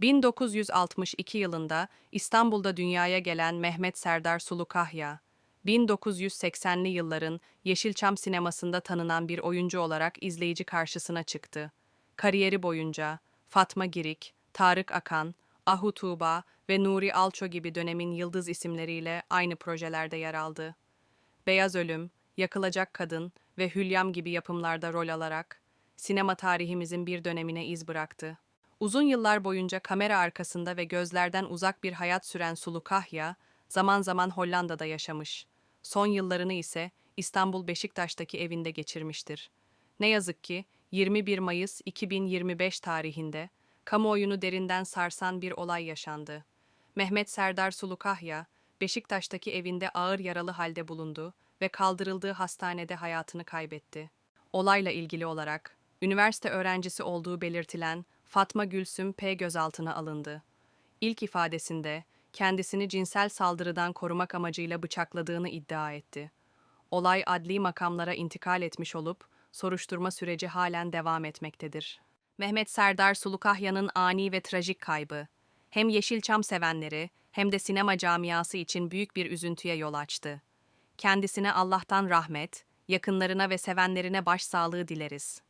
1962 yılında İstanbul'da dünyaya gelen Mehmet Serdar Sulu Kahya, 1980'li yılların Yeşilçam sinemasında tanınan bir oyuncu olarak izleyici karşısına çıktı. Kariyeri boyunca Fatma Girik, Tarık Akan, Ahu Tuğba ve Nuri Alço gibi dönemin yıldız isimleriyle aynı projelerde yer aldı. Beyaz Ölüm, Yakılacak Kadın ve Hülyam gibi yapımlarda rol alarak sinema tarihimizin bir dönemine iz bıraktı. Uzun yıllar boyunca kamera arkasında ve gözlerden uzak bir hayat süren Sulu Kahya, zaman zaman Hollanda'da yaşamış. Son yıllarını ise İstanbul Beşiktaş'taki evinde geçirmiştir. Ne yazık ki 21 Mayıs 2025 tarihinde kamuoyunu derinden sarsan bir olay yaşandı. Mehmet Serdar Sulu Kahya, Beşiktaş'taki evinde ağır yaralı halde bulundu ve kaldırıldığı hastanede hayatını kaybetti. Olayla ilgili olarak üniversite öğrencisi olduğu belirtilen Fatma Gülsüm P gözaltına alındı. İlk ifadesinde kendisini cinsel saldırıdan korumak amacıyla bıçakladığını iddia etti. Olay adli makamlara intikal etmiş olup soruşturma süreci halen devam etmektedir. Mehmet Serdar Sulukahya'nın ani ve trajik kaybı hem Yeşilçam sevenleri hem de sinema camiası için büyük bir üzüntüye yol açtı. Kendisine Allah'tan rahmet, yakınlarına ve sevenlerine başsağlığı dileriz.